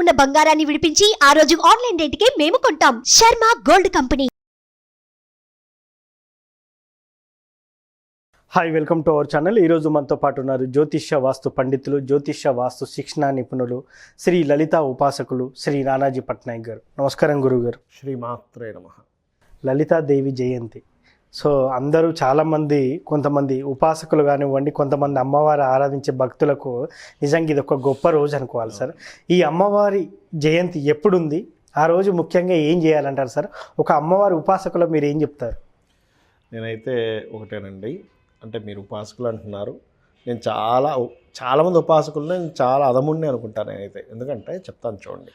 ఉన్న బంగారాన్ని విడిపించి ఆ రోజు ఆన్లైన్ రేటుకే మేము కొంటాం. Sharma gold company. Hi welcome to our channel ఈరోజు మనతో పాటు ఉన్నారు జ్యోతిష్య వాస్తు పండితులు జ్యోతిష్య వాస్తు శిక్షణ నిపుణులు శ్రీ లలిత ఉపాసకులు శ్రీ నానాజీ పట్నాయక్ గారు. నమస్కారం గురుగారు. శ్రీమాత్రే నమ. లలితాదేవి జయంతి. సో అందరూ చాలామంది కొంతమంది ఉపాసకులు కానివ్వండి కొంతమంది అమ్మవారు ఆరాధించే భక్తులకు నిజంగా ఇది ఒక గొప్ప రోజు అనుకోవాలి సార్. ఈ అమ్మవారి జయంతి ఎప్పుడుంది? ఆ రోజు ముఖ్యంగా ఏం చేయాలంటారు సార్? ఒక అమ్మవారి ఉపాసకులు మీరు ఏం చెప్తారు? నేనైతే ఒకటేనండి. అంటే మీరు ఉపాసకులు అంటున్నారు. నేను చాలా చాలామంది ఉపాసకులు నేను చాలా అదముడిని అనుకుంటాను నేనైతే. ఎందుకంటే చెప్తాను చూడండి.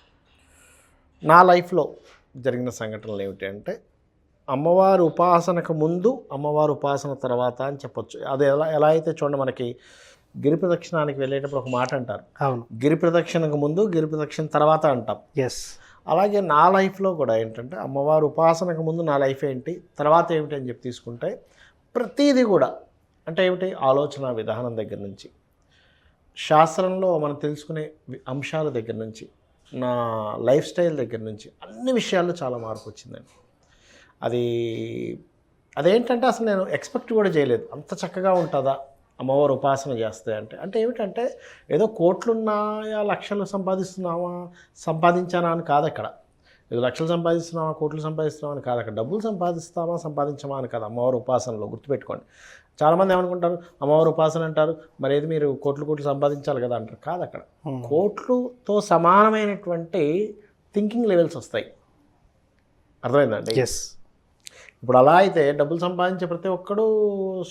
నా లైఫ్లో జరిగిన సంఘటనలు ఏమిటి అంటే అమ్మవారి ఉపాసనకు ముందు అమ్మవారి ఉపాసన తర్వాత అని చెప్పొచ్చు. అది ఎలా ఎలా అయితే చూడండి మనకి గిరి ప్రదక్షిణానికి వెళ్ళేటప్పుడు ఒక మాట అంటారు. అవును. గిరి ప్రదక్షిణకు ముందు గిరి ప్రదక్షిణ తర్వాత అంటాం. ఎస్ అలాగే నా లైఫ్లో కూడా ఏంటంటే అమ్మవారు ఉపాసనకు ముందు నా లైఫ్ ఏంటి తర్వాత ఏమిటి అని చెప్పి తీసుకుంటే ప్రతీది కూడా అంటే ఏమిటి ఆలోచన విధానం దగ్గర నుంచి శాస్త్రంలో మనం తెలుసుకునే అంశాల దగ్గర నుంచి నా లైఫ్ స్టైల్ దగ్గర నుంచి అన్ని విషయాల్లో చాలా మార్పు వచ్చిందండి. అది అదేంటంటే అసలు నేను ఎక్స్పెక్ట్ కూడా చేయలేదు. అంత చక్కగా ఉంటుందా అమ్మవారు ఉపాసన చేస్తే అంటే అంటే ఏమిటంటే ఏదో కోట్లున్నాయా లక్షలు సంపాదిస్తున్నావా సంపాదించానా అని కాదు అక్కడ. ఏదో లక్షలు సంపాదిస్తున్నావా కోట్లు సంపాదిస్తున్నావా అని కాదు అక్కడ. డబ్బులు సంపాదిస్తామా సంపాదించమా అని కాదు అమ్మవారి ఉపాసనలో గుర్తుపెట్టుకోండి. చాలామంది ఏమనుకుంటారు అమ్మవారి ఉపాసన అంటారు మరి ఏది మీరు కోట్లు కోట్లు సంపాదించాలి కదా అంటారు. కాదు అక్కడ. కోట్లుతో సమానమైనటువంటి థింకింగ్ లెవెల్స్ వస్తాయి. అర్థమైందండి ఎస్ ఇప్పుడు అలా అయితే డబ్బులు సంపాదించే ప్రతి ఒక్కడు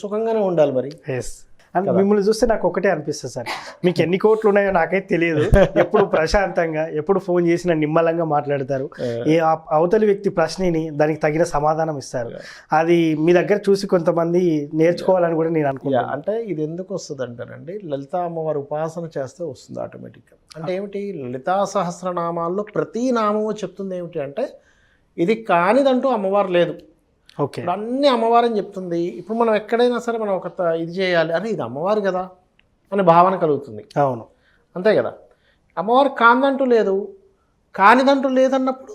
సుఖంగానే ఉండాలి మరి. ఎస్ అండ్ మిమ్మల్ని చూస్తే నాకు ఒకటే అనిపిస్తుంది సార్. మీకు ఎన్ని కోట్లు ఉన్నాయో నాకైతే తెలియదు. ఎప్పుడు ప్రశాంతంగా ఎప్పుడు ఫోన్ చేసినా నిమ్మలంగా మాట్లాడతారు. ఏ అవతలి వ్యక్తి ప్రశ్నని దానికి తగిన సమాధానం ఇస్తారు. అది మీ దగ్గర చూసి కొంతమంది నేర్చుకోవాలని కూడా నేను యా, అనుకుంటున్నాను అంటే ఇది ఎందుకు వస్తుంది అంటారండి? లలితా అమ్మవారి ఉపాసన చేస్తే వస్తుంది ఆటోమేటిక్గా అంటే ఏమిటి? లలితా సహస్రనామాల్లో ప్రతి నామము చెప్తుంది ఏమిటి అంటే ఇది కానిదంటూ అమ్మవారు లేదు. ఓకే. అన్ని అమ్మవారని చెప్తుంది. ఇప్పుడు మనం ఎక్కడైనా సరే మనం ఒక ఇది చేయాలి. అరే ఇది అమ్మవారు కదా అనే భావన కలుగుతుంది. అవును. అంతే కదా? అమ్మవారు కాందంటూ లేదు. కానిదంటూ లేదన్నప్పుడు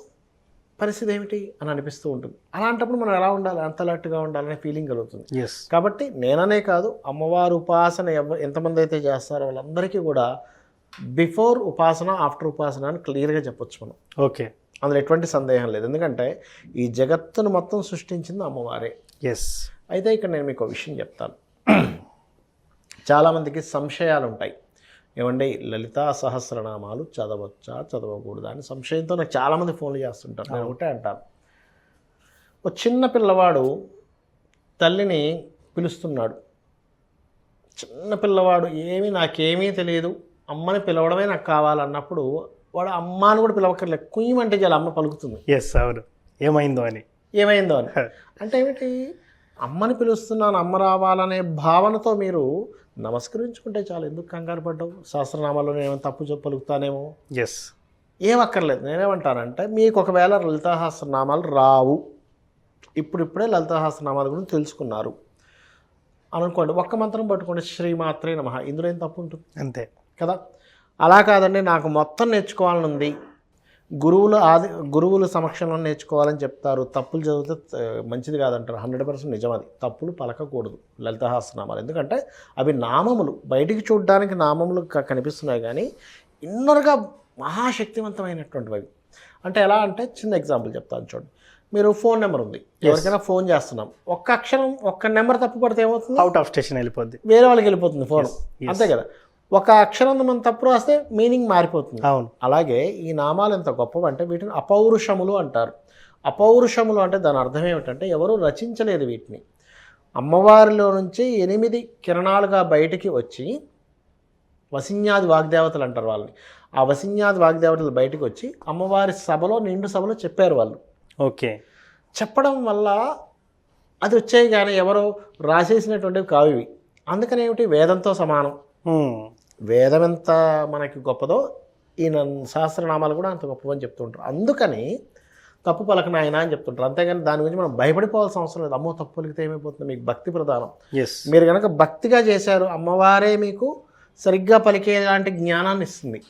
పరిస్థితి ఏమిటి అని అనిపిస్తూ ఉంటుంది. అలాంటప్పుడు మనం ఎలా ఉండాలి? అంత అలర్ట్గా ఉండాలనే ఫీలింగ్ కలుగుతుంది. ఎస్ కాబట్టి నేననే కాదు అమ్మవారి ఉపాసన ఎవ ఎంతమంది అయితే చేస్తారో వాళ్ళందరికీ కూడా బిఫోర్ ఉపాసన ఆఫ్టర్ ఉపాసన అని క్లియర్గా చెప్పొచ్చు మనం. ఓకే. అందులో ఎటువంటి సందేహం లేదు. ఎందుకంటే ఈ జగత్తును మొత్తం సృష్టించింది అమ్మవారే. ఎస్ అయితే ఇక్కడ నేను మీకు ఒక విషయం చెప్తాను. చాలామందికి సంశయాలు ఉంటాయి ఏమండి లలితా సహస్రనామాలు చదవచ్చా చదవకూడదా అని సంశయంతో నాకు చాలామంది ఫోన్లు చేస్తుంటారు. నేను ఒకటే అంటాను. ఒక చిన్న పిల్లవాడు తల్లిని పిలుస్తున్నాడు. చిన్న పిల్లవాడు ఏమీ నాకేమీ తెలియదు. అమ్మని పిలవడమే నాకు కావాలన్నప్పుడు వాడు అమ్మ అని కూడా పిలవక్కర్లేదు కుయ్యమంటే చాలా అమ్మ పలుకుతుంది. ఎస్ అవును. ఏమైందో అని. ఏమైందో అని. అంటే ఏమిటి? అమ్మని పిలుస్తున్నాను అమ్మ రావాలనే భావనతో మీరు నమస్కరించుకుంటే చాలు. ఎందుకు కంగారు పడ్డావు? సహస్రనామాల్లో నేను ఏమైనా తప్పు చెప్ప పలుకుతానేమో? ఎస్ ఏం అక్కర్లేదు నేనేమంటానంటే మీకు ఒకవేళ లలితాహాస్రనామాలు రావు ఇప్పుడిప్పుడే లలితాహాస్రనామాల గురించి తెలుసుకున్నారు. అనుకోండి ఒక్క మంత్రం పట్టుకోండి శ్రీమాత్రే నమ. ఇందులో ఏం తప్పు ఉంటుంది? అంతే. కదా? అలా కాదండి నాకు మొత్తం నేర్చుకోవాలని ఉంది గురువులు ఆది గురువుల సమక్షంలో నేర్చుకోవాలని చెప్తారు. తప్పులు చదివితే మంచిది కాదంటారు. హండ్రెడ్ పర్సెంట్ నిజం అది తప్పులు పలకకూడదు. లలితహాసనామాలు. ఎందుకంటే అవి నామములు. బయటికి చూడడానికి నామములు కనిపిస్తున్నాయి కానీ ఇన్నర్గా మహాశక్తివంతమైనటువంటివి అవి అంటే ఎలా అంటే చిన్న ఎగ్జాంపుల్ చెప్తాను చూడండి. మీరు ఫోన్ నెంబర్ ఉంది. ఎవరికైనా ఫోన్ చేస్తున్నాం. ఒక్క అక్షరం ఒక్క నెంబర్ తప్పు పడితే ఏమవుతుంది? అవుట్ ఆఫ్ స్టేషన్ వెళ్ళిపోద్ది. వేరే వాళ్ళకి వెళ్ళిపోతుంది ఫోన్. అంతే కదా? ఒక అక్షరం మనం తప్పు రాస్తే మీనింగ్ మారిపోతుంది. అవును. అలాగే ఈ నామాలు ఎంత గొప్పవి అంటే వీటిని అపౌరుషములు అంటారు. అపౌరుషములు అంటే దాని అర్థం ఏమిటంటే ఎవరు రచించలేదు వీటిని. అమ్మవారిలో నుంచి ఎనిమిది కిరణాలుగా బయటికి వచ్చి వసిన్యాది వాగ్దేవతలు అంటారు వాళ్ళని. ఆ వసిన్యాది వాగ్దేవతలు బయటికి వచ్చి అమ్మవారి సభలో నిండు సభలో చెప్పారు వాళ్ళు. ఓకే. చెప్పడం వల్ల అది వచ్చాయి కానీ ఎవరో రాసేసినటువంటివి కావు ఇవి. అందుకని ఏమిటి వేదంతో సమానం. వేదం ఎంత మనకి గొప్పదో ఈ నన్- సహస్రనామాలు కూడా అంత గొప్పవని చెప్తుంటారు. అందుకని తప్పు పలకన ఆయన అని చెప్తుంటారు. అంతేగాని దాని గురించి మనం భయపడిపోవాల్సిన అవసరం లేదు. అమ్మో తప్పు పలికితే ఏమైపోతుంది? మీకు భక్తి ప్రధానం. ఎస్ మీరు కనుక భక్తిగా చేశారు అమ్మవారే మీకు సరిగ్గా పలికేలాంటి జ్ఞానాన్ని ఇస్తుంది.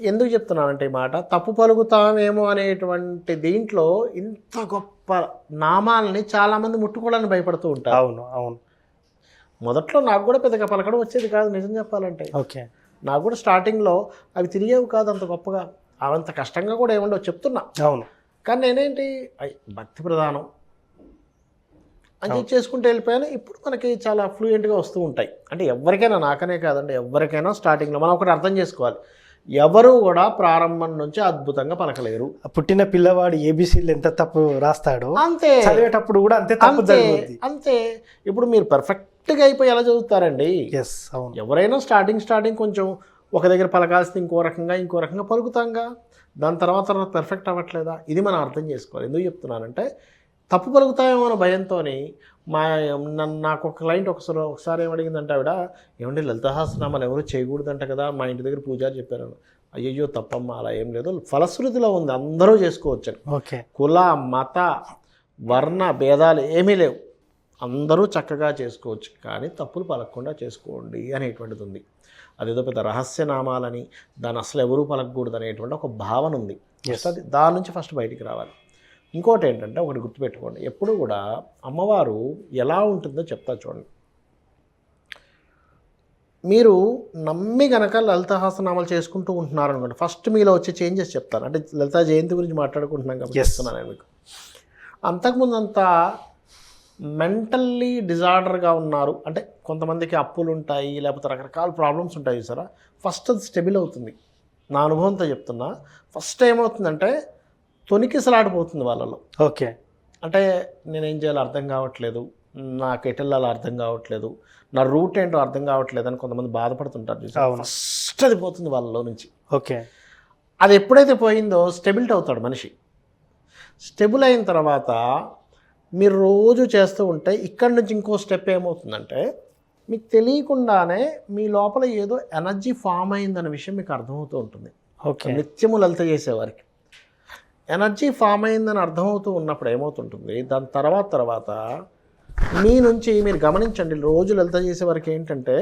ఎందుకు చెప్తున్నానంటే ఈ మాట తప్పు పలుకుతామేమో అనేటువంటి దీంట్లో ఇంత గొప్ప నామాలని చాలామంది ముట్టుకోవడానికి భయపడుతూ ఉంటారు. అవును అవును. మొదట్లో నాకు కూడా పెద్దగా పలకడం వచ్చేది కాదు నిజం చెప్పాలంటే. ఓకే. నాకు కూడా స్టార్టింగ్లో అవి తిరిగేవి కాదు అంత గొప్పగా. అవంత కష్టంగా కూడా ఏముండవు చెప్తున్నా. అవును. కానీ నేనేంటి భక్తి ప్రధానం. అని చెప్పి చేసుకుంటూ వెళ్ళిపోయాను. ఇప్పుడు మనకి చాలా ఫ్లూయెంట్గా వస్తూ ఉంటాయి. అంటే ఎవరికైనా నాకనే కాదండి ఎవరికైనా స్టార్టింగ్లో మనం ఒకటి అర్థం చేసుకోవాలి. ఎవరు కూడా ప్రారంభం నుంచి అద్భుతంగా పలకలేరు. పుట్టిన పిల్లవాడు ఏబిసిలు ఎంత తప్పు రాస్తాడో అంతే. చదివేటప్పుడు కూడా అంతే తప్పు అంతే. అంతే. ఇప్పుడు మీరు పర్ఫెక్ట్గా అయిపోయి ఎలా చదువుతారండి? ఎస్ అవును. ఎవరైనా స్టార్టింగ్ స్టార్టింగ్ కొంచెం ఒక దగ్గర పలకాల్సింది ఇంకో రకంగా ఇంకో రకంగా పలుకుతాంగా. దాని తర్వాత తర్వాత పెర్ఫెక్ట్ అవ్వట్లేదా? ఇది మనం అర్థం చేసుకోవాలి. ఎందుకు చెప్తున్నానంటే తప్పు పలుకుతామేమో అనే భయంతో మా నన్ను నాకు ఒక క్లయింట్ ఒకసారి ఒకసారి ఏమడిగిందంటే ఆవిడ ఏమంటే లలితహాసనామాలు ఎవరు చేయకూడదంట కదా? మా ఇంటి దగ్గర పూజారి చెప్పారు. అయ్యయ్యో తప్పమ్మా అలా ఏం లేదు. ఫలశ్రుతిలో ఉంది. అందరూ చేసుకోవచ్చు ఓకే. కుల మత వర్ణ భేదాలు ఏమీ లేవు. అందరూ చక్కగా చేసుకోవచ్చు కానీ తప్పులు పలకకుండా చేసుకోండి అనేటువంటిది ఉంది. అదేదో పెద్ద రహస్య నామాలని దాన్ని అసలు ఎవరూ పలకకూడదు అనేటువంటి ఒక భావన ఉంది. అది దాని నుంచి ఫస్ట్ బయటికి రావాలి. ఇంకోటి ఏంటంటే ఒకటి గుర్తుపెట్టుకోండి. ఎప్పుడు కూడా అమ్మవారు ఎలా ఉంటుందో చెప్తా చూడండి. మీరు నమ్మి గనక లలితహాసనామాలు చేసుకుంటూ ఉంటున్నారు అనుకోండి ఫస్ట్ మీలో వచ్చే చేంజెస్ చెప్తాను. అంటే లలితా జయంతి గురించి మాట్లాడుకుంటున్నాం కాబట్టి Yes. చెప్తున్నాను నేను మీకు. అంతకుముందు అంతా మెంటల్లీ డిజార్డర్గా ఉన్నారు. అంటే కొంతమందికి అప్పులు ఉంటాయి లేకపోతే రకరకాల ప్రాబ్లమ్స్ ఉంటాయి చూసారా? ఫస్ట్ అది స్టెబిల్ అవుతుంది. నా అనుభవంతో చెప్తున్నా. ఫస్ట్ ఏమవుతుందంటే తొనికిసలాడిపోతుంది వాళ్ళలో. ఓకే. అంటే నేనేం చేయాలో అర్థం కావట్లేదు. నాకు ఎటు వెళ్ళాలో అర్థం కావట్లేదు. నా రూట్ ఏంటో అర్థం కావట్లేదు అని కొంతమంది బాధపడుతుంటారు. ఫస్ట్ అది పోతుంది వాళ్ళలో నుంచి. ఓకే. అది ఎప్పుడైతే పోయిందో స్టెబిలిటీ అవుతాడు మనిషి. స్టెబుల్ అయిన తర్వాత మీరు రోజు చేస్తూ ఉంటే ఇక్కడి నుంచి ఇంకో స్టెప్ ఏమవుతుందంటే మీకు తెలియకుండానే మీ లోపల ఏదో ఎనర్జీ ఫామ్ అయిందన్న విషయం మీకు అర్థమవుతూ ఉంటుంది. ఓకే. నిత్యము లలిత చేసేవారికి. ఎనర్జీ ఫామ్ అయిందని అర్థమవుతూ ఉన్నప్పుడు ఏమవుతుంటుంది? దాని తర్వాత తర్వాత మీ నుంచి మీరు గమనించండి రోజు లలిత చేసే వరకు ఏంటంటే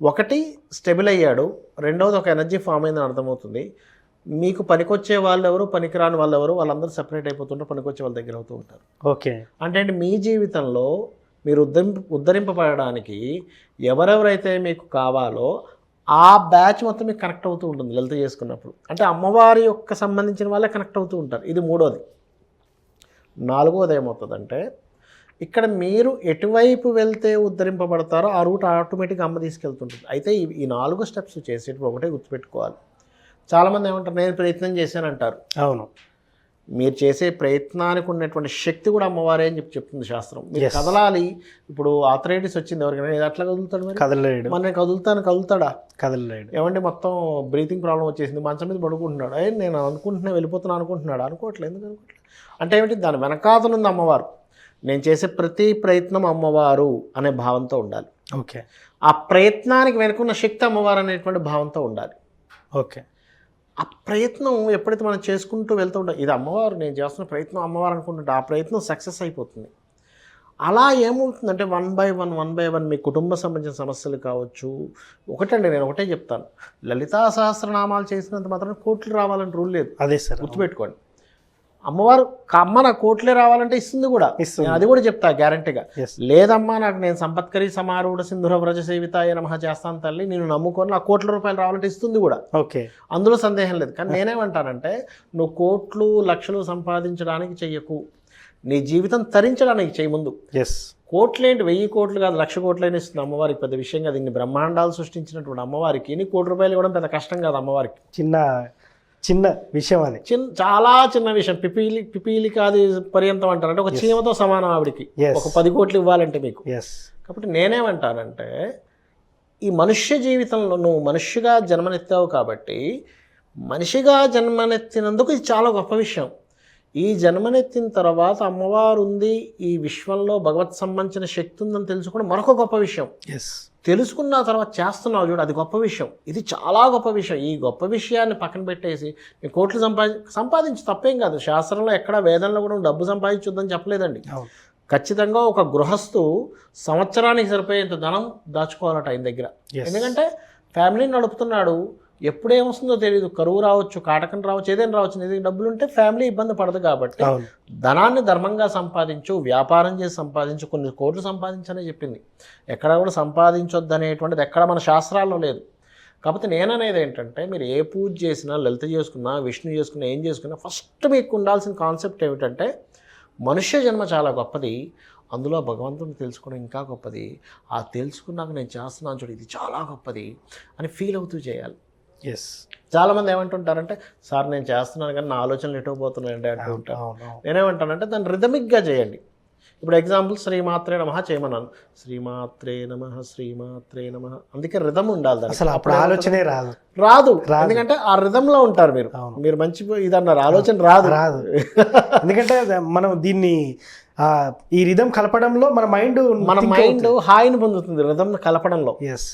ఒకటి స్టెబిల్ అయ్యాడు రెండవది ఒక ఎనర్జీ ఫామ్ అయిందని అర్థమవుతుంది. మీకు పనికొచ్చే వాళ్ళు ఎవరు పనికిరాని వాళ్ళు ఎవరు వాళ్ళందరూ సెపరేట్ అయిపోతుంటారు పనికొచ్చే వాళ్ళ దగ్గర అవుతూ ఉంటారు. ఓకే. అంటే మీ జీవితంలో మీరు ఉద్ధరింప ఉద్ధరింపబడడానికి ఎవరెవరైతే మీకు కావాలో ఆ బ్యాచ్ మొత్తం మీకు కనెక్ట్ అవుతూ ఉంటుంది లలిత చేసుకున్నప్పుడు. అంటే అమ్మవారి యొక్క సంబంధించిన వాళ్ళే కనెక్ట్ అవుతూ ఉంటారు. ఇది మూడోది. నాలుగోది ఏమవుతుందంటే ఇక్కడ మీరు ఎటువైపు వెళ్తే ఉద్ధరింపబడతారో ఆ రూట్ ఆటోమేటిక్గా అమ్మ తీసుకెళ్తుంటుంది. అయితే ఈ- ఈ నాలుగు స్టెప్స్ చేసేటప్పుడు ఒకటే గుర్తుపెట్టుకోవాలి. చాలామంది ఏమంటారు నేను ప్రయత్నం చేశానంటారు అవును. మీరు చేసే ప్రయత్నానికి ఉన్నటువంటి శక్తి కూడా అమ్మవారే అని చెప్పి చెప్తుంది శాస్త్రం. మీరు. కదలాలి. ఇప్పుడు ఆథరైటిస్ వచ్చింది ఎవరికైనా ఇది అట్లా కదులుతాడు మరి? కదలలేడు. మన నేను కదులుతాను కదులుతాడా? కదలలేడు. ఏమంటే మొత్తం బ్రీతింగ్ ప్రాబ్లం వచ్చేసింది. మంచం మీద పడుకుంటున్నాడు. అయ్యి నేను అనుకుంటున్నా వెళ్ళిపోతున్నా అనుకుంటున్నాడు? అనుకోవట్లేదు. ఎందుకు అనుకోవట్లేదు? అంటే ఏమిటి? దాని వెనకాతలు ఉంది అమ్మవారు. నేను చేసే ప్రతి ప్రయత్నం అమ్మవారు అనే భావంతో ఉండాలి. ఓకే. ఆ ప్రయత్నానికి వెనుకున్న శక్తి అమ్మవారు అనేటువంటి భావంతో ఉండాలి. ఓకే. ఆ ప్రయత్నం ఎప్పుడైతే మనం చేసుకుంటూ వెళ్తూ ఉంటాం ఇది అమ్మవారు నేను చేస్తున్న ప్రయత్నం అమ్మవారు అనుకుంటుంటే ఆ ప్రయత్నం సక్సెస్ అయిపోతుంది. అలా ఏమవుతుందంటే one by one one by one మీ కుటుంబ సంబంధించిన సమస్యలు కావచ్చు. ఒకటండి నేను ఒకటే చెప్తాను. లలితా సహస్రనామాలు చేసినంత మాత్రం కోట్లు రావాలని రూల్ లేదు. అదే సార్ గుర్తుపెట్టుకోండి. అమ్మవారు అమ్మ నా కోట్లే రావాలంటే ఇస్తుంది కూడా. అది కూడా చెప్తా గ్యారంటీగా లేదమ్మా నాకు నేను సంపత్కరి సమారూఢ సింధుర వ్రజ సేవితాయ నమః చేస్తాను తల్లి నేను నమ్ముకొని నా కోట్ల రూపాయలు రావాలంటే ఇస్తుంది కూడా. ఓకే. అందులో సందేహం లేదు. కానీ నేనేమంటానంటే నువ్వు కోట్లు లక్షలు సంపాదించడానికి చెయ్యకు. నీ జీవితం తరించడానికి చెయ్యి ముందు. ఎస్ కోట్లేంటి? వెయ్యి కోట్లు కాదు లక్ష కోట్లైనా ఇస్తుంది అమ్మవారికి. పెద్ద విషయం కాదు ఇన్ని బ్రహ్మాండాలు సృష్టించినటువంటి అమ్మవారికి. నీ కోటి రూపాయలు ఇవ్వడం పెద్ద కష్టం కాదు అమ్మవారికి. చిన్న చిన్న విషయం అది చిన్న చాలా చిన్న విషయం. పిపీలి పిపీలి కాదు పర్యంతం అంటారు అంటే ఒక చీమతో సమానం ఆవిడికి. ఒక పది కోట్లు ఇవ్వాలంటే మీకు. ఎస్ కాబట్టి నేనేమంటానంటే ఈ మనుష్య జీవితంలో నువ్వు మనిషిగా జన్మనెత్తావు కాబట్టి మనిషిగా జన్మనెత్తినందుకు ఇది చాలా గొప్ప విషయం. ఈ జన్మనెత్తిన తర్వాత అమ్మవారు ఉంది ఈ విశ్వంలో భగవత్ సంబంధించిన శక్తి ఉందని తెలుసుకోవడం మరొక గొప్ప విషయం. ఎస్ తెలుసుకున్న తర్వాత చేస్తున్నావు చూడు అది గొప్ప విషయం. ఇది చాలా గొప్ప విషయం. ఈ గొప్ప విషయాన్ని పక్కన పెట్టేసి నీ కోట్లు సంపాది సంపాదించి తప్పేం కాదు. శాస్త్రంలో ఎక్కడ వేదంలో కూడా డబ్బు సంపాదించొద్దని చెప్పలేదండి. ఖచ్చితంగా ఒక గృహస్థు సంవత్సరానికి సరిపోయేంత ధనం దాచుకోవాలట ఆయన దగ్గర. ఎందుకంటే ఫ్యామిలీని నడుపుతున్నాడు. ఎప్పుడు ఏమొస్తుందో తెలియదు కరువు రావచ్చు కాటకం రావచ్చు ఏదైనా రావచ్చు. నీ దగ్గర డబ్బులు ఉంటే ఫ్యామిలీ ఇబ్బంది పడదు కాబట్టి ధనాన్ని ధర్మంగా సంపాదించు వ్యాపారం చేసి సంపాదించు కొన్ని కోట్లు సంపాదించనే చెప్పింది. ఎక్కడ కూడా సంపాదించొద్దు అనేటువంటిది ఎక్కడ మన శాస్త్రాల్లో లేదు. కాకపోతే నేననేది ఏంటంటే మీరు ఏ పూజ చేసినా లలిత చేసుకున్నా విష్ణు చేసుకున్నా ఏం చేసుకున్నా ఫస్ట్ మీకు ఉండాల్సిన కాన్సెప్ట్ ఏమిటంటే మనుష్య జన్మ చాలా గొప్పది. అందులో భగవంతుని తెలుసుకోవడం ఇంకా గొప్పది. ఆ తెలుసుకున్నాక నేను చేస్తున్నాను చూడు ఇది చాలా గొప్పది అని ఫీల్ అవుతూ చేయాలి. ఎస్ చాలామంది ఏమంటుంటారంటే సార్ నేను చేస్తున్నాను కానీ నా ఆలోచనలు ఎటు పోతున్నాయండి అంటూ అవును నేనేమంటానంటే దాన్ని రిథమిక్గా చేయండి. ఇప్పుడు ఎగ్జాంపుల్ శ్రీమాత్రే నమ చేయమన్నాను. శ్రీమాత్రే నమ శ్రీమాత్రే నమ. అందుకే రిథమ్ ఉండాలి దానికి. అసలు అప్పుడు ఆలోచనే రాదు. రాదు. ఎందుకంటే ఆ రిథంలో ఉంటారు మీరు. మీరు మంచి ఇది అన్నారు ఆలోచన రాదు. రాదు. ఎందుకంటే మనం దీన్ని ఈ రిధం కలపడంలో మన మైండ్ మన మైండ్ హాయిని పొందుతుంది రిథం కలపడంలో. ఎస్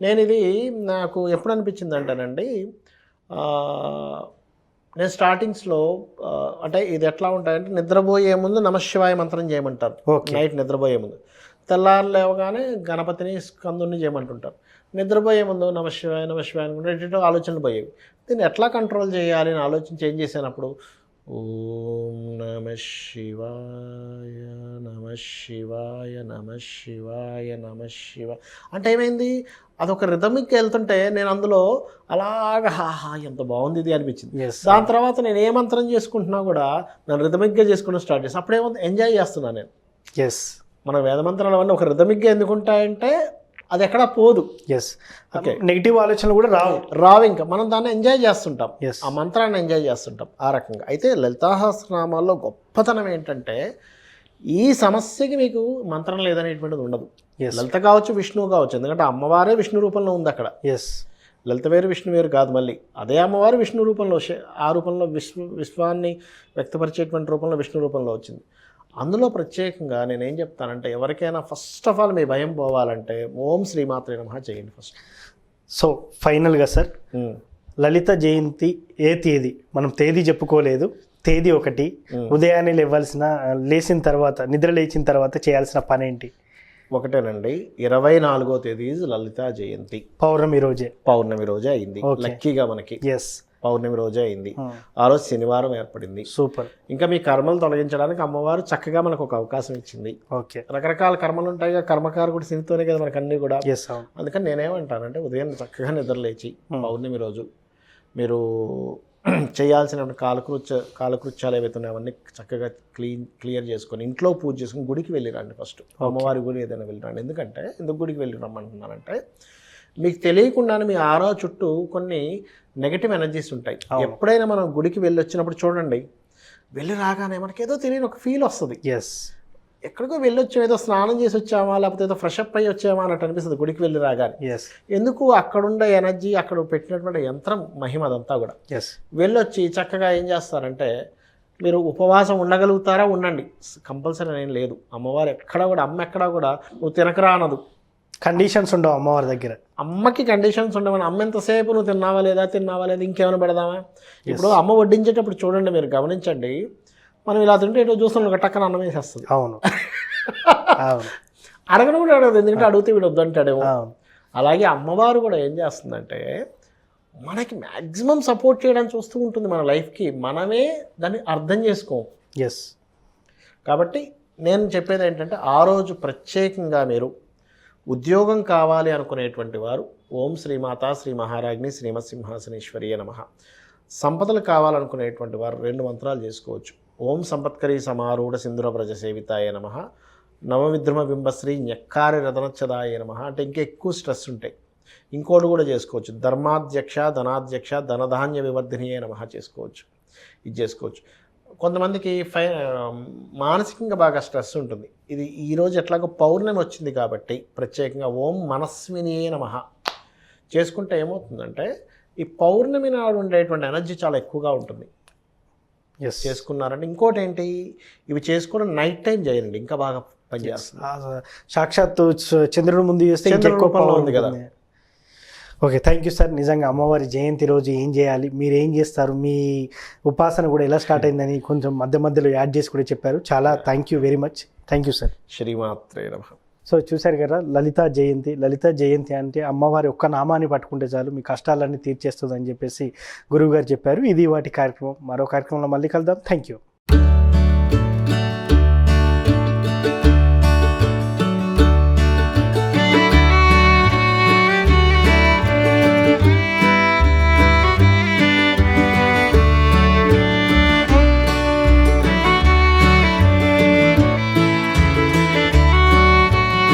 నేను ఇది నాకు ఎప్పుడు అనిపించింది అంటేనండి నేను స్టార్టింగ్స్లో అంటే ఇది ఎట్లా ఉంటాయంటే నిద్రపోయే ముందు నమశివాయ మంత్రం చేయమంటారు. ఓకే. నైట్ నిద్రపోయే ముందు. తెల్లారు లేవగానే గణపతిని స్కందుని చేయమంటుంటారు. నిద్రపోయే ముందు నమశివాయ నమశివాయ అనుకుంటే ఎటో ఆలోచనలు పోయేవి. దీన్ని ఎట్లా కంట్రోల్ చేయాలి అని ఆలోచన చేంజ్ చేసినప్పుడు ఓం నమ శివాయ నమ శివాయ నమ శివాయ నమ శివ అంటే ఏమైంది? అదొక రిథమిక్ వెళ్తుంటే నేను అందులో అలాగా హాహా ఎంత బాగుంది ఇది అనిపించింది. ఎస్ దాని తర్వాత నేను ఏ మంత్రం చేసుకుంటున్నా కూడా నేను రిథమిక్గా చేసుకుని స్టార్ట్ చేసి అప్పుడేమో ఎంజాయ్ చేస్తున్నాను నేను. ఎస్ మన వేద మంత్రాలు అవన్నీ ఒక రిథమిక్గా ఎందుకు ఉంటాయంటే అది ఎక్కడా పోదు. Yes Okay. నెగిటివ్ ఆలోచనలు కూడా రావు. రావు ఇంకా. మనం దాన్ని ఎంజాయ్ చేస్తుంటాం. Yes. ఆ మంత్రాన్ని ఎంజాయ్ చేస్తుంటాం. ఆ రకంగా. అయితే లలితాహస్రనామాల్లో గొప్పతనం ఏంటంటే ఈ సమస్యకి మీకు మంత్రం లేదనేటువంటిది ఉండదు. ఎస్ లలిత కావచ్చు విష్ణువు కావచ్చు ఎందుకంటే అమ్మవారే విష్ణు రూపంలో ఉంది అక్కడ. ఎస్ లలిత వేరు విష్ణు వేరు కాదు మళ్ళీ. అదే అమ్మవారు విష్ణు రూపంలో ఆ రూపంలో విశ్వ విశ్వాన్ని వ్యక్తపరిచేటువంటి రూపంలో విష్ణు రూపంలో వచ్చింది. అందులో ప్రత్యేకంగా నేనేం చెప్తానంటే ఎవరికైనా ఫస్ట్ ఆఫ్ ఆల్ మీ భయం పోవాలంటే ఓం శ్రీమాత్రే నమః చేయండి ఫస్ట్ సో ఫైనల్గా సార్ లలిత జయంతి ఏ తేదీ? మనం తేదీ చెప్పుకోలేదు. తేదీ ఒకటి. ఉదయాన్నే లేవాల్సిన లేచిన తర్వాత నిద్ర లేచిన తర్వాత చేయాల్సిన పని ఏంటి ఒకటేనండి. ఇరవై నాలుగో తేదీ లలితా జయంతి. పౌర్ణమి రోజే. పౌర్ణమి రోజే అయింది. లక్కీగా మనకి. ఎస్ పౌర్ణమి రోజే అయింది. ఆ రోజు శనివారం ఏర్పడింది. సూపర్ ఇంకా మీ కర్మలు తొలగించడానికి అమ్మవారు చక్కగా మనకు ఒక అవకాశం ఇచ్చింది. ఓకే. రకరకాల కర్మలు ఉంటాయి కదా కర్మకారకుడు శనితోనే కదా మనకు అన్నీ కూడా. అందుకని నేనేమంటానంటే ఉదయం చక్కగా నిద్రలేచి పౌర్ణమి రోజు మీరు చేయాల్సిన కాలకృత్య కాలకృత్యాలు ఏవైతే ఉన్నాయో అవన్నీ చక్కగా క్లీన్ క్లియర్ చేసుకొని ఇంట్లో పూజ చేసుకుని గుడికి వెళ్ళి రండి ఫస్ట్ అమ్మవారి గుడి ఏదైనా వెళ్ళి రండి ఎందుకంటే ఎందుకు గుడికి వెళ్ళి రమ్మంటున్నానంటే మీకు తెలియకుండానే మీ ఆరో చుట్టూ కొన్ని నెగటివ్ ఎనర్జీస్ ఉంటాయి. ఎప్పుడైనా మనం గుడికి వెళ్ళి వచ్చినప్పుడు చూడండి వెళ్ళి రాగానే మనకి ఏదో తెలియని ఒక ఫీల్ వస్తుంది. ఎస్ ఎక్కడికో వెళ్ళొచ్చాం ఏదో స్నానం చేసి వచ్చామా లేకపోతే ఏదో ఫ్రెష్ అప్ అయ్యి వచ్చామా అన్నట్టు అనిపిస్తుంది గుడికి వెళ్ళి రాగానే. ఎస్ ఎందుకు అక్కడుండే ఎనర్జీ అక్కడ పెట్టినటువంటి యంత్రం మహిమ అదంతా కూడా. ఎస్ వెళ్ళొచ్చి చక్కగా ఏం చేస్తారంటే మీరు ఉపవాసం ఉండగలుగుతారా? ఉండండి. కంపల్సరీ ఏం లేదు. అమ్మవారు ఎక్కడా కూడా అమ్మ ఎక్కడా కూడా నువ్వు తినకరా అనదు కండిషన్స్ ఉండవు అమ్మవారి దగ్గర. అమ్మకి కండిషన్స్ ఉండవని అమ్మ ఎంతసేపు నువ్వు తిన్నావా లేదా తిన్నావా లేదా ఇంకేమైనా పెడదామా? ఇప్పుడు అమ్మ వడ్డించేటప్పుడు చూడండి మీరు గమనించండి మనం ఇలా తింటే ఏదో చూస్తున్నాం టక్కన అన్నం వేసేస్తుంది. అవును. అవును. అడగడం కూడా అడగదు ఎందుకంటే అడిగితే వీడు వద్దంటాడేమో. అలాగే అమ్మవారు కూడా ఏం చేస్తుందంటే మనకి మ్యాక్సిమం సపోర్ట్ చేయడానికి చూస్తూ ఉంటుంది మన లైఫ్కి. మనమే దాన్ని అర్థం చేసుకోం. ఎస్ కాబట్టి నేను చెప్పేది ఏంటంటే ఆ రోజు ప్రత్యేకంగా మీరు ఉద్యోగం కావాలి అనుకునేటువంటి వారు ఓం శ్రీమాత శ్రీ మహారాజ్ని శ్రీమత్ సింహాసనేశ్వరి నమ. సంపదలు కావాలనుకునేటువంటి వారు రెండు మంత్రాలు చేసుకోవచ్చు. ఓం సంపత్కరి సమారూఢ సింధుర వ్రజ సేవితాయ నమ. నవవిద్రమ బింబశ్రీ ఞక్కారి రతనచ్చదాయ నమ. అంటే ఇంకా ఎక్కువ స్ట్రెస్ ఉంటాయి. ఇంకోటి కూడా చేసుకోవచ్చు. ధర్మాధ్యక్ష ధనాధ్యక్ష ధనధాన్య వివర్ధినియే నమ చేసుకోవచ్చు. ఇది చేసుకోవచ్చు. కొంతమందికి ఫై మానసికంగా బాగా స్ట్రెస్ ఉంటుంది. ఇది ఈరోజు ఎట్లాగో పౌర్ణమి వచ్చింది కాబట్టి ప్రత్యేకంగా ఓం మనస్వినియే నమ. చేసుకుంటే ఏమవుతుందంటే ఈ పౌర్ణమి నాడు ఉండేటువంటి ఎనర్జీ చాలా ఎక్కువగా ఉంటుంది. చేసుకున్నారంటే ఇంకోటి ఏంటి ఇవి చేసుకోవడం నైట్ టైం చేయండి ఇంకా బాగా పనిచేస్తుంది సాక్షాత్తు చంద్రుడి ముందు చూస్తే రూపంలో power ఉంది కదా. ఓకే థ్యాంక్ యూ సార్ నిజంగా అమ్మవారి జయంతి రోజు ఏం చేయాలి మీరు ఏం చేస్తారు మీ ఉపాసన కూడా ఎలా స్టార్ట్ అయిందని కొంచెం మధ్య మధ్యలో యాడ్ చేసి కూడా చెప్పారు. చాలా thank you very much thank you sir శ్రీమాత్రే నమ. సో చూశారు కదా లలిత జయంతి. లలిత జయంతి అంటే అమ్మవారి ఒక్క నామాన్ని పట్టుకుంటే చాలు మీ కష్టాలన్నీ తీర్చేస్తుంది అని చెప్పేసి గురువుగారు చెప్పారు. ఇది వాటి కార్యక్రమం. మరో కార్యక్రమంలో మళ్ళీ కలుద్దాం. Thank you